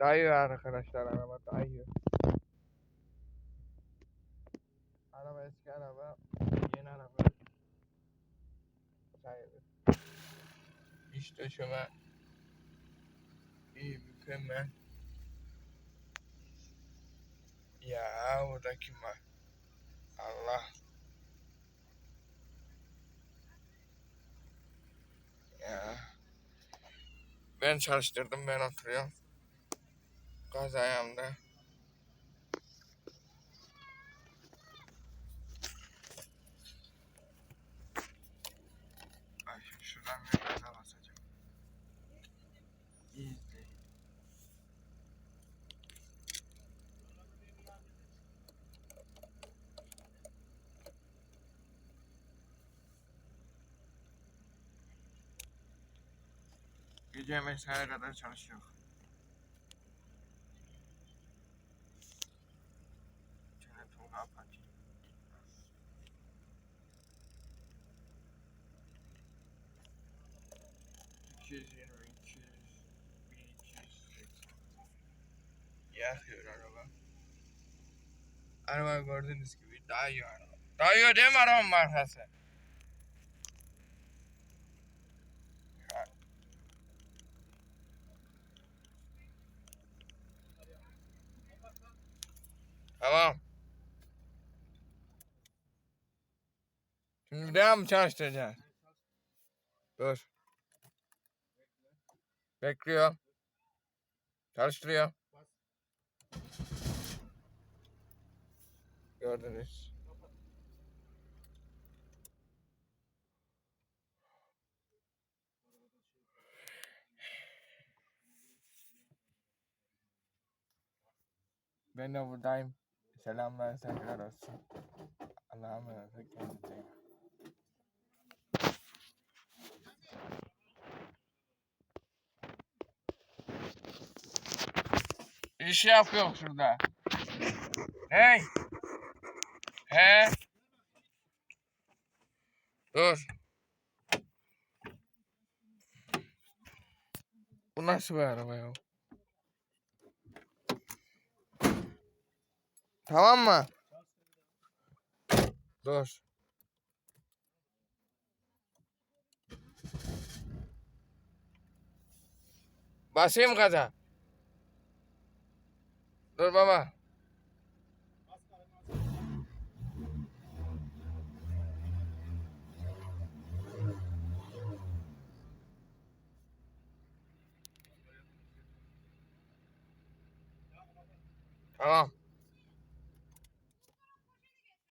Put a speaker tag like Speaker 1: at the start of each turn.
Speaker 1: Dayıyor arkadaşlar araba dayıyor. Araba eski araba, yeni araba. Sayılır. İş döşeme iyi mükemmel. Ya burada kim var? Allah. Ya. Ben çalıştırdım ben oturuyorum. Gaz ayağımda. Ay şuradan bir gaza basacağım. İyi izleyin. Gece mesaiye kadar çalışıyor. Yüz, bin iki yüz seksen. Yakıyor araba. Araba gördüğünüz gibi dayıyor araba. Dayıyor değil mi arabanın markası? Tamam. Şimdi bir mı çalıştıracağız? Dur. Bekliyor. Çalıştırıyor. Gördünüz. Ben de buradayım. Selamlar, saygılar olsun. Allah'a emanet olun. Kendinize iyi bakın. İş yapıyor şurada. Hey. He. Dur. Bu nasıl bir araba ya? Tamam mı? Dur. Basayım gaza. Dur baba. Tamam.